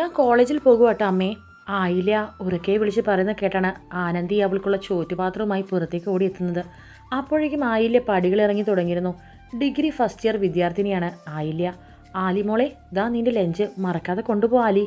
ഞാൻ കോളേജിൽ പോകുക കേട്ടോ അമ്മേ ആയില്ല ഉറക്കെ വിളിച്ച് പറയുന്ന കേട്ടാണ് ആനന്ദി അവൾക്കുള്ള ചോറ്റുപാത്രവുമായി പുറത്തേക്ക് ഓടിയെത്തുന്നത്. അപ്പോഴേക്കും ആയില്യ പടികളിറങ്ങി തുടങ്ങിയിരുന്നു. ഡിഗ്രി ഫസ്റ്റ് ഇയർ വിദ്യാർത്ഥിനിയാണ് ആയില്യ. ആലിമോളെ ദാ നിന്റെ ലഞ്ച്. മറക്കാതെ കൊണ്ടുപോ ആലി.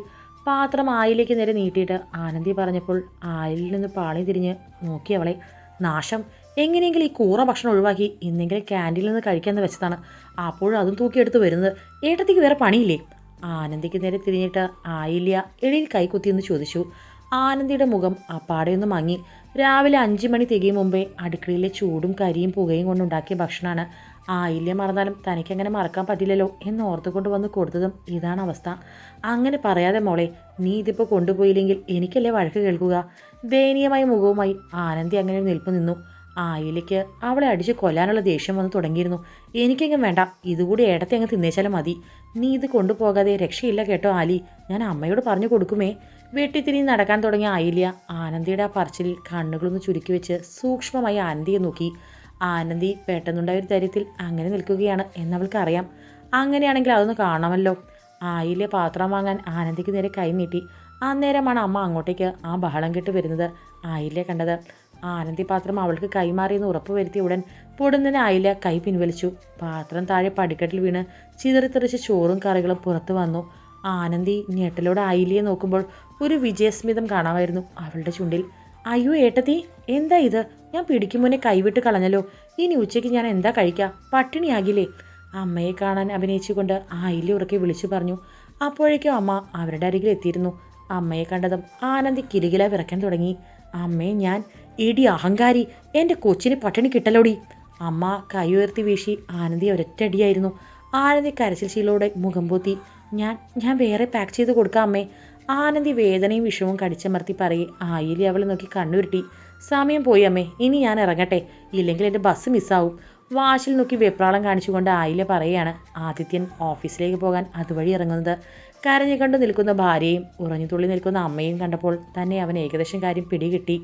പാത്രം ആയിലേക്ക് നേരെ നീട്ടിയിട്ട് ആനന്ദി പറഞ്ഞപ്പോൾ ആയിലിൽ നിന്ന് പാളി തിരിഞ്ഞ് നോക്കി അവളെ. നാശം. എങ്ങനെയെങ്കിലും ഈ കൂറ ഭക്ഷണം ഒഴിവാക്കി ഇന്നെങ്കിലും ക്യാന്റീനിൽ നിന്ന് കഴിക്കാമെന്ന് വെച്ചതാണ്. അപ്പോഴും അതും തൂക്കിയെടുത്ത് വരുന്നത്. ഏട്ടത്തേക്ക് വേറെ പണിയില്ലേ? ആനന്ദിക്ക് നേരെ തിരിഞ്ഞിട്ട് ആയില്ല എളിയിൽ കൈകുത്തിയെന്ന് ചോദിച്ചു. ആനന്ദിയുടെ മുഖം അപ്പാടെയൊന്ന് മങ്ങി. രാവിലെ അഞ്ച് മണി തികയും മുമ്പേ അടുക്കളയിലെ ചൂടും കരിയും പുകയും കൊണ്ടുണ്ടാക്കിയ ഭക്ഷണമാണ്. ആയില്യ മറന്നാലും തനിക്കങ്ങനെ മറക്കാൻ പറ്റില്ലല്ലോ എന്ന് ഓർത്തുകൊണ്ട് വന്ന് കൊടുത്തതും ഇതാണ് അവസ്ഥ. അങ്ങനെ പറയാതെ മോളെ നീ ഇതിപ്പോൾ കൊണ്ടുപോയില്ലെങ്കിൽ എനിക്കല്ലേ വഴക്ക് കേൾക്കുക? ദയനീയമായ മുഖവുമായി ആനന്ദി അങ്ങനെ നിൽപ്പ് നിന്നു ആയിലേക്ക് അവളെ അടിച്ച് കൊല്ലാനുള്ള ദേഷ്യം വന്ന് തുടങ്ങിയിരുന്നു. എനിക്കെങ്ങും വേണ്ട. ഇതുകൂടി ഏടത്തെ അങ്ങ് തിന്നേച്ചാലും മതി. നീ ഇത് കൊണ്ടുപോകാതെ രക്ഷയില്ല കേട്ടോ ആലി. ഞാൻ അമ്മയോട് പറഞ്ഞു കൊടുക്കുമേ. വെട്ടിത്തിരിഞ്ഞ് നടക്കാൻ തുടങ്ങിയ ആയില്യ ആനന്ദിയുടെ ആ പറച്ചിലിൽ കണ്ണുകളൊന്ന് ചുരുക്കി വെച്ച് സൂക്ഷ്മമായി ആനന്ദിയെ നോക്കി. ആനന്ദി പെട്ടെന്നുണ്ടായ ഒരു ധൈര്യത്തിൽ അങ്ങനെ നിൽക്കുകയാണ് എന്നവൾക്കറിയാം. അങ്ങനെയാണെങ്കിൽ അതൊന്ന് കാണാമല്ലോ. ആയില്യ പാത്രം വാങ്ങാൻ ആനന്ദിക്ക് നേരെ കൈ നീട്ടി. അന്നേരമാണ് അമ്മ അങ്ങോട്ടേക്ക് ആ ബഹളം കെട്ട് വരുന്നത്. ആയില്യ കണ്ടത് ആനന്ദി പാത്രം അവൾക്ക് കൈമാറിയെന്ന് ഉറപ്പുവരുത്തിയ ഉടൻ പൊടുന്നതിന് അയില കൈ പിൻവലിച്ചു. പാത്രം താഴെ പടിക്കെട്ടിൽ വീണ് ചിതറിത്തെറിച്ച് ചോറും കറികളും പുറത്തു വന്നു. ആനന്ദി ഞെട്ടലോടെ അയിലയെ നോക്കുമ്പോൾ ഒരു വിജയസ്മിതം കാണാമായിരുന്നു അവളുടെ ചുണ്ടിൽ. അയ്യോ ഏട്ടത്തി എന്താ ഇത്? ഞാൻ പിടിക്കും മുന്നേ കൈവിട്ട് കളഞ്ഞല്ലോ. ഇനി ഉച്ചയ്ക്ക് ഞാൻ എന്താ കഴിക്കുക പട്ടിണിയാകില്ലേ? അമ്മയെ കാണാൻ അഭിനയിച്ചുകൊണ്ട് അയില ഉറക്കെ വിളിച്ചു പറഞ്ഞു. അപ്പോഴേക്കും അമ്മ അവരുടെ അരികിൽ എത്തിയിരുന്നു. അമ്മയെ കണ്ടതും ആനന്ദി കിലുകില വിറക്കാൻ തുടങ്ങി. അമ്മയെ ഞാൻ ഇടി അഹങ്കാരി എന്റെ കൊച്ചിന് പട്ടിണി കിട്ടലോടി. അമ്മ കൈ ഉയർത്തി വീശി ആനന്ദി ഒരൊറ്റടിയായിരുന്നു. ആനന്ദി കരച്ചിൽശീലോടെ മുഖം പൊത്തി. ഞാൻ ഞാൻ വേറെ പാക്ക് ചെയ്ത് കൊടുക്കാം അമ്മേ. ആനന്ദി വേദനയും വിഷവും കടിച്ചമർത്തി പറയെ. ആയിലി അവളെ നോക്കി കണ്ണുരുട്ടി. സമയം പോയി അമ്മേ. ഇനി ഞാൻ ഇറങ്ങട്ടെ. ഇല്ലെങ്കിൽ എന്റെ ബസ് മിസ്സാവും വാശിൽ നോക്കി വെപ്രാളം കാണിച്ചുകൊണ്ട് ആയില പറയുകയാണ് ആദിത്യൻ ഓഫീസിലേക്ക് പോകാൻ അതുവഴി ഇറങ്ങുന്നത്. കരഞ്ഞു കണ്ടു നിൽക്കുന്ന ഭാര്യയും ഉറഞ്ഞു തുള്ളി നിൽക്കുന്ന അമ്മയും കണ്ടപ്പോൾ തന്നെ അവൻ ഏകദേശം കാര്യം പിടികിട്ടി.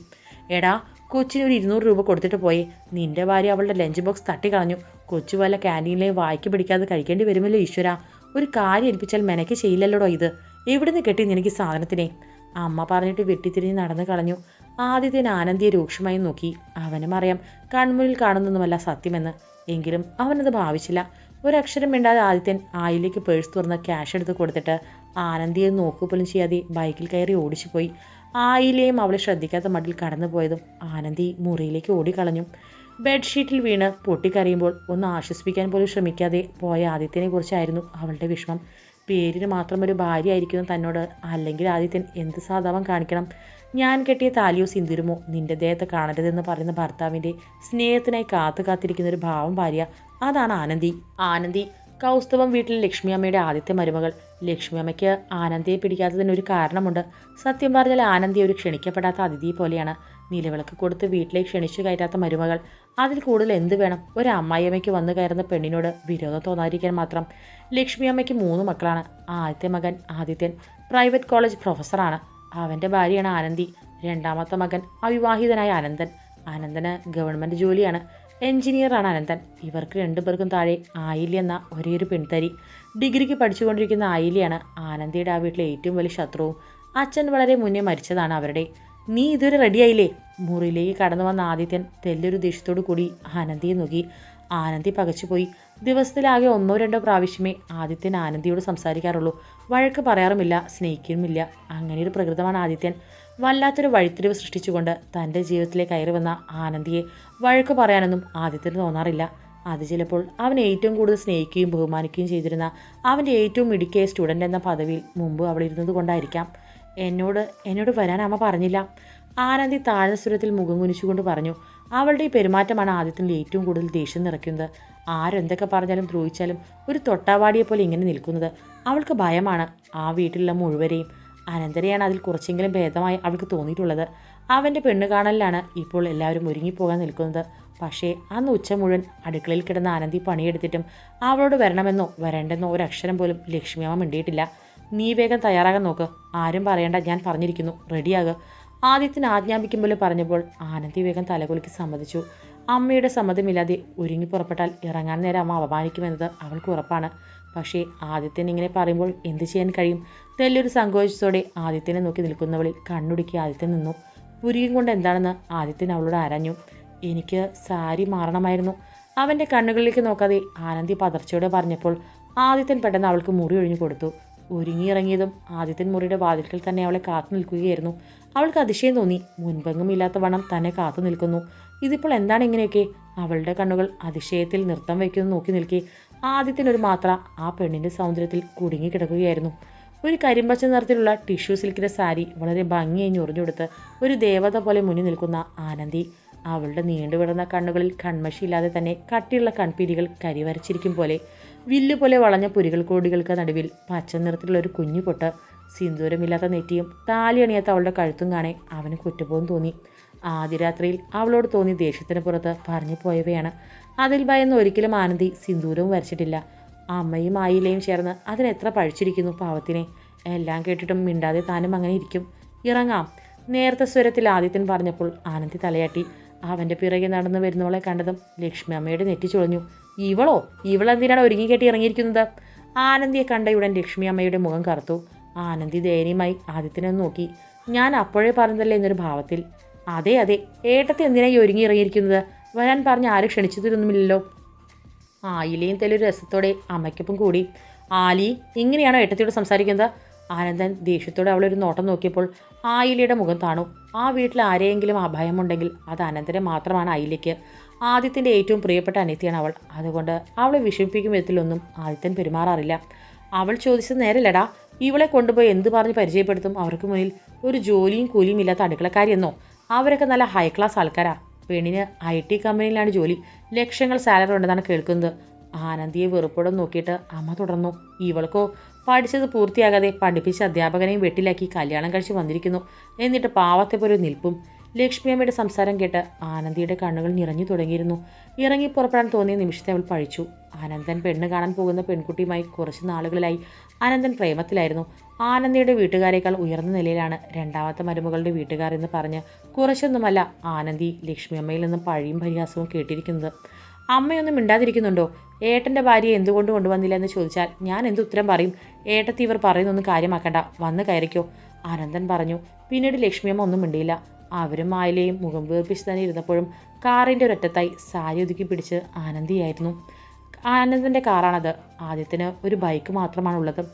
എടാ കൊച്ചിന് ഒരു ഇരുന്നൂറ് രൂപ കൊടുത്തിട്ട് പോയി. നിന്റെ ഭാര്യ അവളുടെ ലഞ്ച് ബോക്സ് തട്ടി കളഞ്ഞു കൊച്ചു വല്ല ക്യാന്റീനിലെ വായിക്ക് പിടിക്കാതെ കഴിക്കേണ്ടി വരുമല്ലോ ഈശ്വര. ഒരു കാര്യം ഏൽപ്പിച്ചാൽ മെനക്ക് ചെയ്യില്ലല്ലോടോ ഇത്? എവിടുന്ന് കെട്ടി നിനക്ക് സാധനത്തിനെ? അമ്മ പറഞ്ഞിട്ട് വെട്ടിത്തിരിഞ്ഞ് നടന്നു കളഞ്ഞു. ആദ്യത്തിന് ആനന്ദിയെ രൂക്ഷമായി നോക്കി. അവനും അറിയാം കൺമുന്നിൽ കാണുന്നൊന്നുമല്ല സത്യമെന്ന്. എങ്കിലും അവനത് ഭാവിച്ചില്ല. ഒരക്ഷരം മിണ്ടാതെ ആദിത്യൻ ആയിലേക്ക് പേഴ്സ് തുറന്ന് ക്യാഷ് എടുത്ത് കൊടുത്തിട്ട് ആനന്ദിയെ നോക്കുപോലും ചെയ്യാതെ ബൈക്കിൽ കയറി ഓടിച്ചു പോയി ആയിലെയും അവളെ ശ്രദ്ധിക്കാത്ത മട്ടിൽ കടന്നുപോയതും ആനന്ദി മുറിയിലേക്ക് ഓടിക്കളഞ്ഞു. ബെഡ്ഷീറ്റിൽ വീണ് പൊട്ടിക്കരയുമ്പോൾ ഒന്ന് ആശ്വസിപ്പിക്കാൻ പോലും ശ്രമിക്കാതെ പോയ ആദിത്യനെ കുറിച്ചായിരുന്നു അവളുടെ വിഷമം. പേരിന് മാത്രം ഒരു ഭാര്യ ആയിരിക്കുന്നു തന്നോട്. അല്ലെങ്കിൽ ആദിത്യൻ എന്ത് സാധാവം കാണിക്കണം? ഞാൻ കെട്ടിയ താലിയോ സിന്തിരുമോ നിന്റെ ദേഹത്തെ കാണരുതെന്ന് പറയുന്ന ഭർത്താവിന്റെ സ്നേഹത്തിനായി കാത്തു കാത്തിരിക്കുന്ന ഒരു ഭാവം ഭാര്യ. അതാണ് ആനന്ദി. ആനന്ദി കൗസ്തവം വീട്ടിൽ ലക്ഷ്മി അമ്മയുടെ ആദ്യത്തെ മരുമകൾ. ലക്ഷ്മി അമ്മയ്ക്ക് ആനന്ദിയെ പിടിക്കാത്തതിന് ഒരു കാരണമുണ്ട്. സത്യം പറഞ്ഞാൽ ആനന്ദി ഒരു ക്ഷണിക്കപ്പെടാത്ത അതിഥി പോലെയാണ്. നിലവിളക്ക് കൊടുത്ത് വീട്ടിലേക്ക് ക്ഷണിച്ചു കയറ്റാത്ത മരുമകൾ. അതിൽ കൂടുതൽ എന്ത് വേണം? ഒരു അമ്മായിയമ്മയ്ക്ക് വന്നു കയറുന്ന പെണ്ണിനോട് വിരോധം തോന്നാതിരിക്കാൻ മാത്രം. ലക്ഷ്മി അമ്മയ്ക്ക് മൂന്ന് മക്കളാണ്. ആദ്യത്തെ മകൻ ആദിത്യൻ. പ്രൈവറ്റ് കോളേജ് പ്രൊഫസറാണ്. അവന്റെ ഭാര്യയാണ് ആനന്ദി. രണ്ടാമത്തെ മകൻ അവിവാഹിതനായ അനന്തൻ. അനന്തന് ഗവൺമെന്റ് ജോലിയാണ്. എഞ്ചിനീയറാണ് അനന്തൻ. ഇവർക്ക് രണ്ടുപേർക്കും താഴെ ആയില്യ എന്ന ഒരേയൊരു പെൺതരി. ഡിഗ്രിക്ക് പഠിച്ചുകൊണ്ടിരിക്കുന്ന ആയില്യാണ് ആനന്ദിയുടെ ആ വീട്ടിലെ ഏറ്റവും വലിയ ശത്രുവും. അച്ഛൻ വളരെ മുന്നേ മരിച്ചതാണ് അവരുടെ. നീ ഇതുവരെ റെഡിയായില്ലേ മുറിയിലേക്ക് കടന്നു വന്ന ആദിത്യൻ തെല്ലൊരു ദേഷ്യത്തോടു കൂടി ആനന്ദിയെ നോക്കി. ആനന്ദി പകച്ചുപോയി. ദിവസത്തിലാകെ ഒന്നോ രണ്ടോ പ്രാവശ്യമേ ആദിത്യൻ ആനന്ദിയോട് സംസാരിക്കാറുള്ളൂ. വഴക്ക് പറയാറുമില്ല സ്നേഹിക്കുമില്ല അങ്ങനെയൊരു പ്രകൃതമാണ് ആദിത്യൻ. വല്ലാത്തൊരു വഴിത്തിരിവ് സൃഷ്ടിച്ചുകൊണ്ട് തന്റെ ജീവിതത്തിലെ കയറി വന്ന ആനന്ദിയെ വഴക്ക് പറയാനൊന്നും ആദ്യത്തിന് തോന്നാറില്ല. അത് ചിലപ്പോൾ അവൻ ഏറ്റവും കൂടുതൽ സ്നേഹിക്കുകയും ബഹുമാനിക്കുകയും ചെയ്തിരുന്ന അവന്റെ ഏറ്റവും മിടുക്കിയ സ്റ്റുഡന്റ് എന്ന പദവിയിൽ മുമ്പ് അവൾ ഇരുന്നത് കൊണ്ടായിരിക്കാം. എന്നോട് എന്നോട് വരാൻ അമ്മ പറഞ്ഞില്ല. ആനന്ദി താഴ്ന്ന സ്വരത്തിൽ മുഖം കുനിച്ചുകൊണ്ട് പറഞ്ഞു അവളുടെ ഈ പെരുമാറ്റമാണ് ആദ്യത്തിൽ ഏറ്റവും കൂടുതൽ ദേഷ്യം നിറയ്ക്കുന്നത്. ആരെന്തൊക്കെ പറഞ്ഞാലും ദ്രോഹിച്ചാലും ഒരു തൊട്ടാവാടിയെ പോലെ ഇങ്ങനെ നിൽക്കുന്നത്. അവൾക്ക് ഭയമാണ് ആ വീട്ടിലുള്ള മുഴുവരെയും. അനന്തരെയാണ് അതിൽ കുറച്ചെങ്കിലും ഭേദമായി അവൾക്ക് തോന്നിയിട്ടുള്ളത്. അവന്റെ പെണ്ണ് കാണലിലാണ് ഇപ്പോൾ എല്ലാവരും ഒരുങ്ങിപ്പോകാൻ നിൽക്കുന്നത്. പക്ഷേ അന്ന് ഉച്ച മുഴുവൻ അടുക്കളയിൽ കിടന്ന ആനന്ദി പണിയെടുത്തിട്ടും അവളോട് വരണമെന്നോ വരണ്ടെന്നോ ഒരക്ഷരം പോലും ലക്ഷ്മിയമ്മ മിണ്ടിയിട്ടില്ല. നീ വേഗം തയ്യാറാകാൻ നോക്ക്. ആരും പറയണ്ട. ഞാൻ പറഞ്ഞിരിക്കുന്നു. റെഡിയാകുക ആദ്യത്തിന് ആജ്ഞാപിക്കും പോലെ പറഞ്ഞപ്പോൾ ആനന്ദി വേഗം തലകുലുക്കി സമ്മതിച്ചു. അമ്മയുടെ സമ്മതമില്ലാതെ ഒരുങ്ങി പുറപ്പെട്ടാൽ ഇറങ്ങാൻ നേരം അമ്മ അപമാനിക്കുമെന്നത് അവൾക്ക് ഉറപ്പാണ്. പക്ഷേ ആദിത്യൻ ഇങ്ങനെ പറയുമ്പോൾ എന്തു ചെയ്യാൻ കഴിയും? തെല്ലൊരു സങ്കോചത്തോടെ ആദിത്യനെ നോക്കി നിൽക്കുന്നവളിൽ കണ്ണുടുക്കി ആദിത്യൻ നിന്നു. പുരിയും കൊണ്ട് എന്താണെന്ന് ആദിത്യൻ അവളോട് ആരാഞ്ഞു എനിക്ക് സാരി മാറണമായിരുന്നു. അവന്റെ കണ്ണുകളിലേക്ക് നോക്കാതെ ആനന്ദി പതർച്ചയോടെ പറഞ്ഞപ്പോൾ ആദിത്യൻ പെട്ടെന്ന് അവൾക്ക് മുറി ഒഴിഞ്ഞു കൊടുത്തു. ഒരുങ്ങിയിറങ്ങിയതും ആദിത്യൻ മുറിയുടെ വാതിൽക്കൽ തന്നെ അവളെ കാത്തു നിൽക്കുകയായിരുന്നു. അവൾക്ക് അതിശയം തോന്നി. മുൻപെങ്ങും ഇല്ലാത്ത വണ്ണം തന്നെ കാത്തു നിൽക്കുന്നു. ഇതിപ്പോൾ എന്താണ് ഇങ്ങനെയൊക്കെ? അവളുടെ കണ്ണുകൾ അതിശയത്തിൽ നൃത്തം വയ്ക്കുന്നു നോക്കി നിൽക്കെ. ആദ്യത്തിനൊരു മാത്ര ആ പെണ്ണിന്റെ സൗന്ദര്യത്തിൽ കുടുങ്ങിക്കിടക്കുകയായിരുന്നു. ഒരു കരിമ്പച്ച നിറത്തിലുള്ള ടിഷ്യൂ സിൽക്കിന്റെ സാരി വളരെ ഭംഗിയായി ഞൊറിഞ്ഞുകൊടുത്ത് ഒരു ദേവത പോലെ മുന്നിൽ നിൽക്കുന്ന ആനന്ദി അവളുടെ നീണ്ടുവിടുന്ന കണ്ണുകളിൽ കൺമഷിയില്ലാതെ തന്നെ കട്ടിയുള്ള കൺപീലികൾ കരിവരച്ചിരിക്കും പോലെ വില്ല് പോലെ വളഞ്ഞ പുരികൾ കോടികൾക്ക് നടുവിൽ പച്ച നിറത്തിലുള്ള ഒരു കുഞ്ഞു പൊട്ട് സിന്ദൂരമില്ലാത്ത നെറ്റിയും താലി അണിയാത്ത അവളുടെ കഴുത്തും കാണെ അവന് കുറ്റബോധം തോന്നി. ആദ്യ രാത്രിയിൽ അവളോട് തോന്നി ദേഷ്യത്തിന് പുറത്ത് പറഞ്ഞു പോയവയാണ്. അതിൽ ഭയന്ന് ഒരിക്കലും ആനന്ദി സിന്ദൂരവും വരച്ചിട്ടില്ല. അമ്മയും ആയിലയും ചേർന്ന് അതിനെത്ര പഴിച്ചിരിക്കുന്നു പാവത്തിനെ. എല്ലാം കേട്ടിട്ടും മിണ്ടാതെ താനും അങ്ങനെ ഇരിക്കും. ഇറങ്ങാം. നേരത്തെ സ്വരത്തിൽ ആദിത്യൻ പറഞ്ഞപ്പോൾ ആനന്ദി തലയാട്ടി. അവന്റെ പിറകെ നടന്നു വരുന്നവളെ കണ്ടതും ലക്ഷ്മി അമ്മയുടെ നെറ്റി ചുളഞ്ഞു. ഇവളോ? ഇവളെന്തിനാണ് ഒരുങ്ങി കെട്ടി ഇറങ്ങിയിരിക്കുന്നത്? ആനന്ദിയെ കണ്ടയുടൻ ലക്ഷ്മി അമ്മയുടെ മുഖം കറുത്തു. ആനന്ദി ദയനീയമായി ആദിത്യനെ നോക്കി. ഞാൻ അപ്പോഴേ പറഞ്ഞതല്ലേ എന്നൊരു ഭാവത്തിൽ. അതെ അതെ. ഏട്ടത്തെ എന്തിനായി ഒരുങ്ങി ഇറങ്ങിയിരിക്കുന്നത്? വരാൻ പറഞ്ഞ് ആരും ക്ഷണിച്ചു തരുന്നുമില്ലല്ലോ ആയിലയും തെല്ലൊരു രസത്തോടെ അമ്മയ്ക്കൊപ്പം കൂടി. ആലി ഇങ്ങനെയാണോ ഏട്ടത്തിയോട് സംസാരിക്കുന്നത്? ആനന്ദൻ ദേഷ്യത്തോടെ അവളൊരു നോട്ടം നോക്കിയപ്പോൾ ആയിലയുടെ മുഖം താണു. ആ വീട്ടിൽ ആരെയെങ്കിലും അഭയമുണ്ടെങ്കിൽ അത് അനന്തരം മാത്രമാണ് ആയിലയ്ക്ക് ആദിത്യന്റെ ഏറ്റവും പ്രിയപ്പെട്ട അനിത്യയാണ് അവൾ. അതുകൊണ്ട് അവളെ വിഷമിപ്പിക്കും വിധത്തിലൊന്നും ആദിത്യൻ പെരുമാറാറില്ല. അവൾ ചോദിച്ചത് നേരല്ലടാ. ഇവളെ കൊണ്ടുപോയി എന്ത് പറഞ്ഞ് പരിചയപ്പെടുത്തും? അവർക്ക് മുന്നിൽ ഒരു ജോലിയും കൂലിയും ഇല്ലാത്ത അടുക്കളക്കാരിയെന്നോ? അവരൊക്കെ നല്ല ഹൈ ക്ലാസ് ആൾക്കാരാണ് പെണ്ണിന് ഐ ടി കമ്പനിയിലാണ് ജോലി. ലക്ഷങ്ങൾ സാലറി ഉണ്ടെന്നാണ് കേൾക്കുന്നത്. ആനന്ദിയെ വെറുപ്പോടെ നോക്കിയിട്ട് അമ്മ തുടർന്നു. ഇവൾക്കോ പഠിച്ചത് പൂർത്തിയാകാതെ പഠിപ്പിച്ച അധ്യാപകനെയും വെട്ടിലാക്കി കല്യാണം കഴിച്ച് വന്നിരിക്കുന്നു. എന്നിട്ട് പാവത്തെ പോലെ നിൽപ്പും. ലക്ഷ്മിയമ്മയുടെ സംസാരം കേട്ട് ആനന്ദിയുടെ കണ്ണുകൾ നിറഞ്ഞു തുടങ്ങിയിരുന്നു. ഇറങ്ങി പുറപ്പെടാൻ തോന്നിയ നിമിഷത്തെ അവൾ പഴിച്ചു. ആനന്ദൻ പെണ്ണ് കാണാൻ പോകുന്ന പെൺകുട്ടിയുമായി കുറച്ച് നാളുകളിലായി ആനന്ദൻ പ്രേമത്തിലായിരുന്നു. ആനന്ദിയുടെ വീട്ടുകാരേക്കാൾ ഉയർന്ന നിലയിലാണ് രണ്ടാമത്തെ മരുമകളുടെ വീട്ടുകാർ എന്ന് പറഞ്ഞ് കുറച്ചൊന്നുമല്ല ആനന്ദി ലക്ഷ്മിയമ്മയിൽ നിന്നും പഴിയും പരിഹാസവും കേട്ടിരിക്കുന്നത്. അമ്മയൊന്നും മിണ്ടാതിരിക്കുന്നുണ്ടോ? ഏട്ടന്റെ ഭാര്യയെ എന്തുകൊണ്ട് കൊണ്ടുവന്നില്ല എന്ന് ചോദിച്ചാൽ ഞാൻ എന്ത് ഉത്തരം പറയും? ഏട്ടത്തി ഇവർ പറയുന്നൊന്നും കാര്യമാക്കണ്ട. വന്ന് കയറിക്കോ. ആനന്ദൻ പറഞ്ഞു. പിന്നീട് ലക്ഷ്മിയമ്മ ഒന്നും മിണ്ടിയില്ല. അവരും ആയിലയും മുഖം വീർപ്പിച്ച് തന്നെ ഇരുന്നപ്പോഴും കാറിന്റെ ഒരറ്റത്തായി സാരി ഒതുക്കി പിടിച്ച് ആനന്ദിയായിരുന്നു. ആനന്ദിന്റെ കാറാണത്. ആദ്യത്തിന് ഒരു ബൈക്ക് മാത്രമാണ് മാത്രമാണുള്ളത്.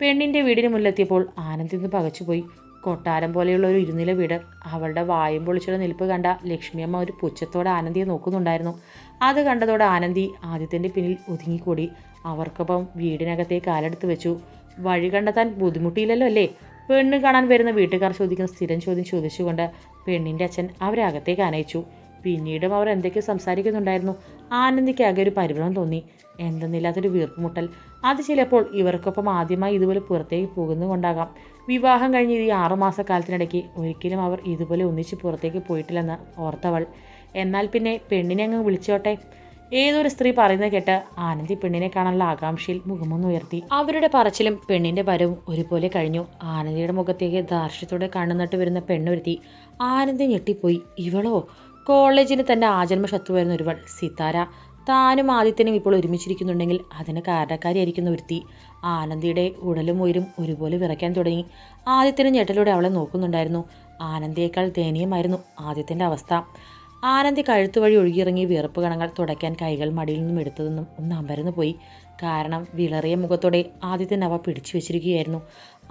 പെണ്ണിന്റെ വീടിന് മുന്നിലെത്തിയപ്പോൾ ആനന്ദി നിന്ന് പകച്ചുപോയി. കൊട്ടാരം പോലെയുള്ള ഒരു ഇരുനില വീട്. അവളുടെ വായും പൊളിച്ചുള്ള നിൽപ്പ് കണ്ട ലക്ഷ്മിയമ്മ ഒരു പുച്ഛത്തോടെ ആനന്ദിയെ നോക്കുന്നുണ്ടായിരുന്നു. അത് കണ്ടതോടെ ആനന്ദി ആദ്യത്തിന്റെ പിന്നിൽ ഒതുങ്ങിക്കൂടി. അവർക്കൊപ്പം വീടിനകത്തെ കാലെടുത്ത് വെച്ചു. വഴി കണ്ടെത്താൻ ബുദ്ധിമുട്ടിയില്ലല്ലോ അല്ലേ? പെണ്ണ് കാണാൻ വരുന്ന വീട്ടുകാർ ചോദിക്കുന്ന സ്ഥിരം ചോദ്യം ചോദിച്ചുകൊണ്ട് പെണ്ണിന്റെ അച്ഛൻ അവരെ അകത്തേക്ക് അനയിച്ചു പിന്നീടും അവർ എന്തൊക്കെയോ സംസാരിക്കുന്നുണ്ടായിരുന്നു? ആനന്ദിക്കാകെ ഒരു പരിഭ്രമം തോന്നി. എന്തെന്നില്ലാത്തൊരു വീർപ്പുമുട്ടൽ. അത് ചിലപ്പോൾ ഇവർക്കൊപ്പം ആദ്യമായി ഇതുപോലെ പുറത്തേക്ക് പോകുന്നുകൊണ്ടാകാം വിവാഹം കഴിഞ്ഞ് ഈ ആറുമാസ കാലത്തിനിടയ്ക്ക് ഒരിക്കലും അവർ ഇതുപോലെ ഒന്നിച്ച് പുറത്തേക്ക് പോയിട്ടില്ലെന്ന് ഓർത്തവൾ. എന്നാൽ പിന്നെ പെണ്ണിനെ അങ്ങ് വിളിച്ചോട്ടെ? ഏതൊരു സ്ത്രീ പറയുന്നത് കേട്ട് ആനന്ദി പെണ്ണിനെ കാണാനുള്ള ആകാംക്ഷയിൽ മുഖമൊന്നുയർത്തി അവരുടെ പറച്ചിലും പെണ്ണിന്റെ വരവും ഒരുപോലെ കഴിഞ്ഞു. ആനന്ദിയുടെ മുഖത്തേക്ക് ദാർഷ്ട്യത്തോടെ കണ്ണുനട്ട് വരുന്ന പെണ്ണൊരുത്തി ആനന്ദി ഞെട്ടിപ്പോയി. ഇവളോ? കോളേജിന് തന്റെ ആജന്മ ശത്രുവായിരുന്ന ഒരുവൾ സിതാര താനും ആദിത്യനും ഇപ്പോൾ ഒരുമിച്ചിരിക്കുന്നുണ്ടെങ്കിൽ അതിന് കാരണക്കാരിയായിരിക്കുന്ന ഒരുത്തി. ആനന്ദിയുടെ ഉടലും ഉയരും ഒരുപോലെ വിറയ്ക്കാൻ തുടങ്ങി. ആദിത്യന് ഞെട്ടലൂടെ അവളെ നോക്കുന്നുണ്ടായിരുന്നു. ആനന്ദിയേക്കാൾ ദയനീയമായിരുന്നു ആദിത്യന്റെ അവസ്ഥ. ആനന്ദി കഴുത്തു വഴി ഒഴുകിയിറങ്ങി വിയർപ്പ് കണങ്ങൾ തുടയ്ക്കാൻ കൈകൾ മടിയിൽ നിന്നും എടുത്തതെന്നും ഒന്ന് അമരന്നു പോയി. കാരണം വിളറിയ മുഖത്തോടെ ആദിത്യൻ അവ പിടിച്ചു വെച്ചിരിക്കുകയായിരുന്നു.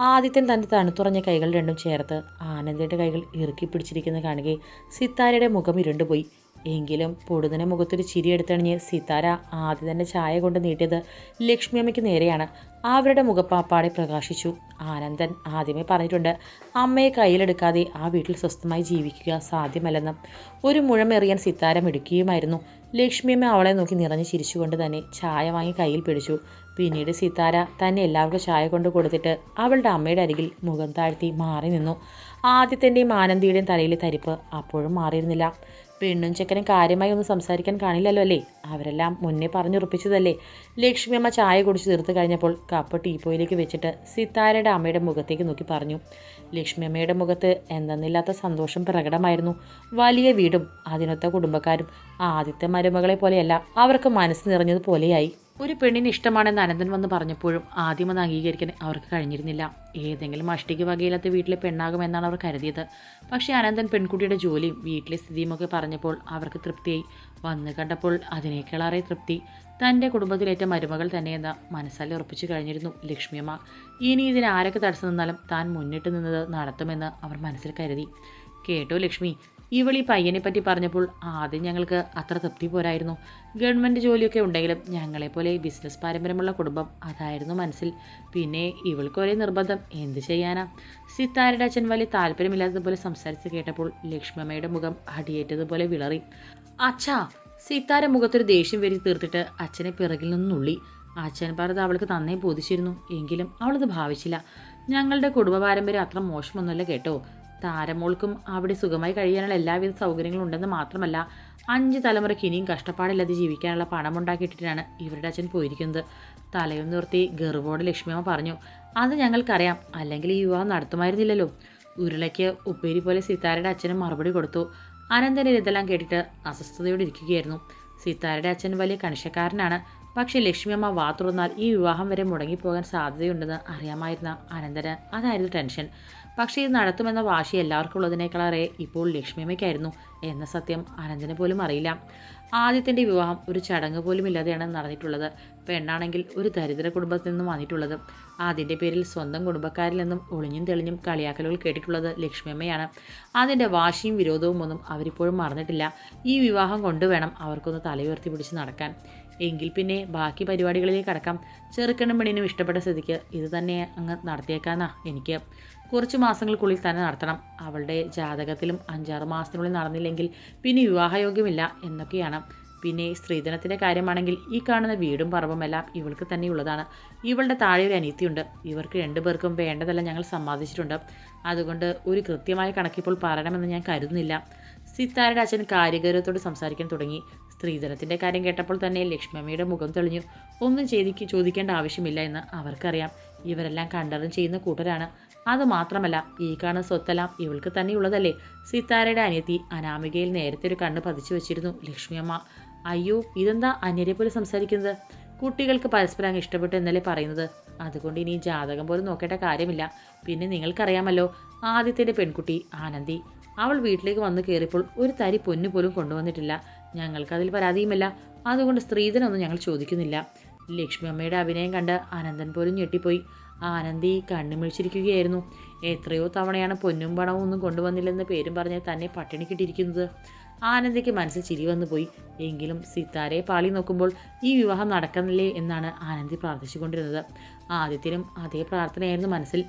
ആദിത്യൻ തന്റെ തണുത്തുറഞ്ഞ കൈകൾ രണ്ടും ചേർത്ത് ആനന്ദിയുടെ കൈകൾ ഇറുക്കി പിടിച്ചിരിക്കുന്ന കാണുകയെ സിത്താരയുടെ മുഖം ഇരുണ്ടുപോയി. എങ്കിലും പൊടുന്നനെ മുഖത്തൊരു ചിരി എടുത്തണിഞ്ഞ് സിതാര ആദ്യം തന്നെ ചായ കൊണ്ട് നീട്ടിയത് ലക്ഷ്മിയമ്മയ്ക്ക് നേരെയാണ്. അവരുടെ മുഖപ്പാപ്പാടെ പ്രകാശിച്ചു. ആനന്ദൻ ആദ്യമേ പറഞ്ഞിട്ടുണ്ട് അമ്മയെ കയ്യിലെടുക്കാതെ ആ വീട്ടിൽ സ്വസ്ഥമായി ജീവിക്കുക സാധ്യമല്ലെന്നും. ഒരു മുഴമെറിയാൻ സിത്താരം എടുക്കുകയുമായിരുന്നു ലക്ഷ്മിയമ്മ അവളെ നോക്കി നിറഞ്ഞു ചിരിച്ചുകൊണ്ട് തന്നെ ചായ വാങ്ങി കയ്യിൽ പിടിച്ചു. പിന്നീട് സിത്താര തന്നെ എല്ലാവർക്കും ചായ കൊണ്ട് കൊടുത്തിട്ട് അവളുടെ അമ്മയുടെ അരികിൽ മുഖം താഴ്ത്തി മാറി നിന്നു. ആദ്യത്തിന്റെയും ആനന്ദിയുടെയും തലയിലെ തരിപ്പ് അപ്പോഴും മാറിയിരുന്നില്ല. പെണ്ണും ചെക്കനും കാര്യമായി ഒന്നും സംസാരിക്കാൻ കാണില്ലല്ലോ അല്ലേ? അവരെല്ലാം മുന്നേ പറഞ്ഞുറപ്പിച്ചതല്ലേ? ലക്ഷ്മി അമ്മ ചായ കുടിച്ച് തീർത്ത് കഴിഞ്ഞപ്പോൾ കപ്പ് ടീപ്പോയിലേക്ക് വെച്ചിട്ട് സിത്താരയുടെ അമ്മയുടെ മുഖത്തേക്ക് നോക്കി പറഞ്ഞു. ലക്ഷ്മി അമ്മയുടെ മുഖത്ത് എന്തെന്നില്ലാത്ത സന്തോഷം പ്രകടമായിരുന്നു. വലിയ വീടും അതിനൊത്ത കുടുംബക്കാരും ആദ്യത്തെ മരുമകളെ പോലെയല്ല അവർക്ക് മനസ്സ് നിറഞ്ഞതുപോലെയായി. ഒരു പെണ്ണിന് ഇഷ്ടമാണെന്ന് അനന്തൻ വന്ന് പറഞ്ഞപ്പോഴും ആദ്യം അത് അംഗീകരിക്കാൻ അവർക്ക് കഴിഞ്ഞിരുന്നില്ല. ഏതെങ്കിലും അഷ്ടിക്ക് വകയില്ലാത്ത വീട്ടിലെ പെണ്ണാകുമെന്നാണ് അവർ കരുതിയത്. പക്ഷേ അനന്തൻ പെൺകുട്ടിയുടെ ജോലിയും വീട്ടിലെ സ്ഥിതിയുമൊക്കെ പറഞ്ഞപ്പോൾ അവർക്ക് തൃപ്തിയായി. വന്നു കണ്ടപ്പോൾ അതിനേക്കാളേറെ തൃപ്തി. തന്റെ കുടുംബത്തിലേറ്റ മരുമകൾ തന്നെയെന്ന് മനസ്സല്ലേ ഉറപ്പിച്ചു കഴിഞ്ഞിരുന്നു ലക്ഷ്മിയമ്മ ഇനി ഇതിന് ആരൊക്കെ തടസ്സം നിന്നാലും താൻ മുന്നിട്ട് നിന്നത് നടത്തുമെന്ന് അവർ മനസ്സിൽ കരുതി. കേട്ടോ ലക്ഷ്മി ഇവൾ ഈ പയ്യനെ പറ്റി പറഞ്ഞപ്പോൾ ആദ്യം ഞങ്ങൾക്ക് അത്ര തൃപ്തി പോരായിരുന്നു. ഗവൺമെന്റ് ജോലിയൊക്കെ ഉണ്ടെങ്കിലും ഞങ്ങളെപ്പോലെ ബിസിനസ് പാരമ്പര്യമുള്ള കുടുംബം അതായിരുന്നു മനസ്സിൽ. പിന്നെ ഇവൾക്ക് ഒരേ നിർബന്ധം എന്ത് ചെയ്യാനാ? സിത്താരയുടെ അച്ഛൻ വലിയ താല്പര്യമില്ലാത്തതുപോലെ സംസാരിച്ച് കേട്ടപ്പോൾ ലക്ഷ്മമ്മയുടെ മുഖം അടിയേറ്റതുപോലെ വിളറി. അച്ഛാ സിത്താര മുഖത്തൊരു ദേഷ്യം വരി തീർത്തിട്ട് അച്ഛനെ പിറകിൽ നിന്നുള്ളി അച്ഛൻ പറഞ്ഞത് അവൾക്ക് നന്നേ ബോധിച്ചിരുന്നു എങ്കിലും അവളത് ഭാവിച്ചില്ല. ഞങ്ങളുടെ കുടുംബ പാരമ്പര്യം അത്ര മോശമൊന്നുമല്ല കേട്ടോ. താരമോൾക്കും അവിടെ സുഖമായി കഴിയാനുള്ള എല്ലാവിധ സൗകര്യങ്ങളും ഉണ്ടെന്ന് മാത്രമല്ല അഞ്ച് തലമുറയ്ക്ക് ഇനിയും കഷ്ടപ്പാടില്ലാതെ ജീവിക്കാനുള്ള പണം ഉണ്ടാക്കിയിട്ടിട്ടാണ് ഇവരുടെ അച്ഛൻ പോയിരിക്കുന്നത്. തലയും നിർത്തി ഗർവോട് ലക്ഷ്മിയമ്മ പറഞ്ഞു അത് ഞങ്ങൾക്കറിയാം. അല്ലെങ്കിൽ ഈ വിവാഹം നടത്തുമായിരുന്നില്ലല്ലോ. ഉരുളയ്ക്ക് ഉപ്പേരി പോലെ സീതാരയുടെ അച്ഛനും മറുപടി കൊടുത്തു. അനന്തന്റെ ഇതെല്ലാം കേട്ടിട്ട് അസ്വസ്ഥതയോടെ ഇരിക്കുകയായിരുന്നു. സീതാരയുടെ അച്ഛൻ വലിയ കണിശക്കാരനാണ്. പക്ഷേ ലക്ഷ്മിയമ്മ വാ തുറന്നാൽ ഈ വിവാഹം വരെ മുടങ്ങിപ്പോകാൻ സാധ്യതയുണ്ടെന്ന് അറിയാമായിരുന്ന അനന്തന് അതായിരുന്നു ടെൻഷൻ. പക്ഷേ ഇത് നടത്തുമെന്ന വാശി എല്ലാവർക്കും ഉള്ളതിനേക്കാളേറെ ഇപ്പോൾ ലക്ഷ്മിയമ്മയ്ക്കായിരുന്നു എന്ന സത്യം അനന്തന് പോലും അറിയില്ല. ആദ്യത്തിന്റെ വിവാഹം ഒരു ചടങ്ങ് പോലും ഇല്ലാതെയാണ് നടന്നിട്ടുള്ളത്. പെണ്ണാണെങ്കിൽ ഒരു ദരിദ്ര കുടുംബത്തിൽ നിന്നും വന്നിട്ടുള്ളത്. അതിന്റെ പേരിൽ സ്വന്തം കുടുംബക്കാരിൽ നിന്നും ഒളിഞ്ഞും തെളിഞ്ഞും കളിയാക്കലുകൾ കേട്ടിട്ടുള്ളത് ലക്ഷ്മിയമ്മയാണ്. അതിന്റെ വാശിയും വിരോധവും ഒന്നും അവരിപ്പോഴും മറന്നിട്ടില്ല. ഈ വിവാഹം കൊണ്ടുവേണം അവർക്കൊന്ന് തലയുയർത്തി പിടിച്ച് നടക്കാൻ. എങ്കിൽ പിന്നെ ബാക്കി പരിപാടികളിലേക്ക് കടക്കാം. ചെറുക്കനും പെണ്ണിനും ഇഷ്ടപ്പെട്ട സ്ഥിതിക്ക് ഇത് തന്നെ അങ്ങ് നടത്തിയേക്കാന്നാ എനിക്ക് കുറച്ച് മാസങ്ങൾക്കുള്ളിൽ തന്നെ നടത്തണം. അവളുടെ ജാതകത്തിലും അഞ്ചാറ് മാസത്തിനുള്ളിൽ നടന്നില്ലെങ്കിൽ പിന്നെ വിവാഹയോഗ്യമില്ല എന്നൊക്കെയാണ്. പിന്നെ സ്ത്രീധനത്തിന്റെ കാര്യമാണെങ്കിൽ ഈ കാണുന്ന വീടും പറമ്പുമെല്ലാം ഇവൾക്ക് തന്നെയുള്ളതാണ്. ഇവളുടെ താഴെ ഒരു അനീതിയുണ്ട്. ഇവർക്ക് രണ്ടുപേർക്കും വേണ്ടതെല്ലാം ഞങ്ങൾ സമ്പാദിച്ചിട്ടുണ്ട് അതുകൊണ്ട് ഒരു കൃത്യമായ കണക്കിപ്പോൾ പറയണമെന്ന് ഞാൻ കരുതുന്നില്ല. സിത്താരയുടെ അച്ഛൻ കാര്യഗൗരവത്തോട് സംസാരിക്കാൻ തുടങ്ങി. സ്ത്രീധനത്തിന്റെ കാര്യം കേട്ടപ്പോൾ തന്നെ ലക്ഷ്മമ്മയുടെ മുഖം തെളിഞ്ഞു. ഒന്നും ചെയ്തിക്ക് ചോദിക്കേണ്ട ആവശ്യമില്ല എന്ന് അവർക്കറിയാം. ഇവരെല്ലാം കണ്ടറിഞ്ഞ് ചെയ്യുന്ന കൂട്ടരാണ്. അതുമാത്രമല്ല ഈ കാണുന്ന സ്വത്തെല്ലാം ഇവൾക്ക് തന്നെയുള്ളതല്ലേ? സിത്താരയുടെ അനിയത്തി അനാമികയിൽ നേരത്തെ ഒരു കണ്ണ് പതിച്ചു വെച്ചിരുന്നു. ലക്ഷ്മിയമ്മ അയ്യോ ഇതെന്താ അന്യരെ പോലെ സംസാരിക്കുന്നത്? കുട്ടികൾക്ക് പരസ്പരം അങ്ങ് ഇഷ്ടപ്പെട്ടു എന്നല്ലേ പറയുന്നത്? അതുകൊണ്ട് ഇനി ജാതകം പോലും നോക്കേണ്ട കാര്യമില്ല. പിന്നെ നിങ്ങൾക്കറിയാമല്ലോ ആദ്യത്തിന്റെ പെൺകുട്ടി ആനന്ദി. അവൾ വീട്ടിലേക്ക് വന്ന് കയറിയപ്പോൾ ഒരു തരി പൊന്നു പോലും കൊണ്ടുവന്നിട്ടില്ല. ഞങ്ങൾക്കതിൽ പരാതിയുമില്ല. അതുകൊണ്ട് സ്ത്രീധനൊന്നും ഞങ്ങൾ ചോദിക്കുന്നില്ല. ലക്ഷ്മി അമ്മയുടെ അഭിനയം കണ്ട് ആനന്ദൻ പോലും ഞെട്ടിപ്പോയി. ആനന്ദി കണ്ണുമിഴിച്ചിരിക്കുകയായിരുന്നു എത്രയോ തവണയാണ് പൊന്നും പണവും ഒന്നും കൊണ്ടുവന്നില്ലെന്ന് പേരും പറഞ്ഞ് തന്നെ പട്ടിണിക്കിട്ടിരിക്കുന്നത്. ആനന്ദിക്ക് മനസ്സിൽ ചിരി വന്നു പോയി എങ്കിലും സിത്താരയെ പാളി നോക്കുമ്പോൾ ഈ വിവാഹം നടക്കുന്നില്ലേ എന്നാണ് ആനന്ദി പ്രാർത്ഥിച്ചുകൊണ്ടിരുന്നത്. ആദ്യത്തിനും അതേ പ്രാർത്ഥനയായിരുന്നു മനസ്സിൽ.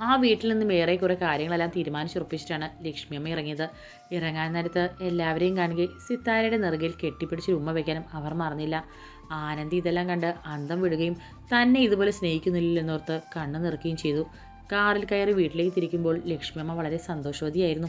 ആ വീട്ടിൽ നിന്നും ഏറെ കുറേ കാര്യങ്ങളെല്ലാം തീരുമാനിച്ചുറപ്പിച്ചിട്ടാണ് ലക്ഷ്മിയമ്മ ഇറങ്ങിയത്. ഇറങ്ങാൻ നേരത്ത് എല്ലാവരെയും കാണുകയും സിത്താരയുടെ നെറുകയിൽ കെട്ടിപ്പിടിച്ച് ഉമ്മ വയ്ക്കാനും അവർ മറന്നില്ല. ആനന്ദി ഇതെല്ലാം കണ്ട് അന്തം വിടുകയും തന്നെ ഇതുപോലെ സ്നേഹിക്കുന്നില്ലെന്നോർത്ത് കണ്ണു നിറക്കുകയും ചെയ്തു. കാറിൽ കയറി വീട്ടിലേക്ക് തിരിക്കുമ്പോൾ ലക്ഷ്മിയമ്മ വളരെ സന്തോഷവതിയായിരുന്നു.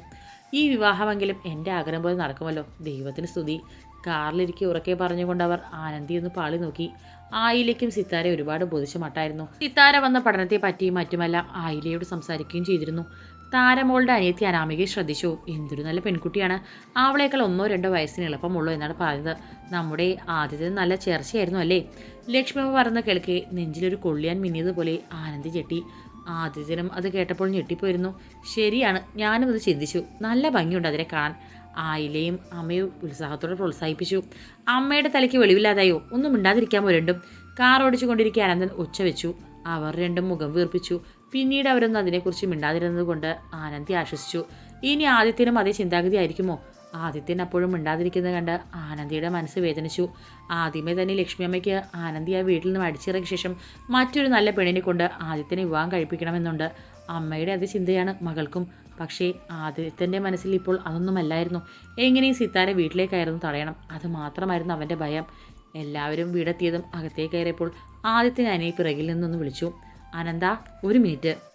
ഈ വിവാഹമെങ്കിലും എന്റെ ആഗ്രഹം പോലെ നടക്കുമല്ലോ. ദൈവത്തിന് സ്തുതി. കാറിലിരിക്കെ ഉറക്കെ പറഞ്ഞുകൊണ്ട് അവർ ആനന്ദി ഒന്ന് പാളി നോക്കി. ആയിലേക്കും സിത്താര ഒരുപാട് ബോധിച്ച മട്ടായിരുന്നു. സിത്താര വന്ന പഠനത്തെ പറ്റിയും മറ്റുമെല്ലാം ആയിലയോട് സംസാരിക്കുകയും ചെയ്തിരുന്നു. താരമോളുടെ അനിയത്തി അനാമികയെ ശ്രദ്ധിച്ചു. എന്തൊരു നല്ല പെൺകുട്ടിയാണ്. അവളേക്കാൾ ഒന്നോ രണ്ടോ വയസ്സിന് എളുപ്പമുള്ളൂ എന്നാണ് പറഞ്ഞത് നമ്മുടെ ആദ്യത്തെ നല്ല ചേർച്ചയായിരുന്നു അല്ലേ? ലക്ഷ്മിയമ്മ പറഞ്ഞ കേൾക്കെ നെഞ്ചിലൊരു കൊള്ളിയാൻ മിന്നിയതുപോലെ ആനന്ദി ചെട്ടി ആദ്യത്തിനും അത് കേട്ടപ്പോൾ ഞെട്ടിപ്പോയിരുന്നു. ശരിയാണ് ഞാനും അത് ചിന്തിച്ചു. നല്ല ഭംഗിയുണ്ട് അതിനെ കാണാൻ. ആയിലയും അമ്മയും ഉത്സാഹത്തോടെ പ്രോത്സാഹിപ്പിച്ചു. അമ്മയുടെ തലയ്ക്ക് വെളിവില്ലാതായോ? ഒന്നും മിണ്ടാതിരിക്കാമോ രണ്ടും കാർ ഓടിച്ചു കൊണ്ടിരിക്കെ അനന്തൻ ഒച്ച വെച്ചു. അവർ രണ്ടും മുഖം വീർപ്പിച്ചു. പിന്നീട് അവരൊന്നും അതിനെക്കുറിച്ച് മിണ്ടാതിരുന്നത് കൊണ്ട് ആനന്ദി ആശ്വസിച്ചു. ഇനി ആദിത്യനും അതേ ചിന്താഗതി ആയിരിക്കുമോ? ആദിത്യൻ അപ്പോഴും മിണ്ടാതിരിക്കുന്നത് കണ്ട് ആനന്ദിയുടെ മനസ്സ് വേദനിച്ചു. ആദ്യമേ തന്നെ ലക്ഷ്മിയമ്മയ്ക്ക് ആനന്ദി ആ വീട്ടിൽ നിന്ന് അടിച്ചിറങ്ങിയ ശേഷം മറ്റൊരു നല്ല പെണ്ണിനെ കൊണ്ട് ആദിത്യനെ വിവാഹം കഴിപ്പിക്കണമെന്നുണ്ട്. അമ്മയുടെ അതേ ചിന്തയാണ് മകൾക്കും. പക്ഷേ ആദിത്യന്റെ മനസ്സിൽ ഇപ്പോൾ അതൊന്നുമല്ലായിരുന്നു. എങ്ങനെയും സിത്താരെ വീട്ടിലേക്കായിരുന്നു തടയണം? അത് മാത്രമായിരുന്നു അവന്റെ ഭയം. എല്ലാവരും വീടെത്തിയതും അകത്തേക്ക് കയറിയപ്പോൾ ആദിത്യൻ അനിയെ പിറകിൽ നിന്നൊന്ന് വിളിച്ചു. അനന്ത ഒരു മിനിറ്റ്.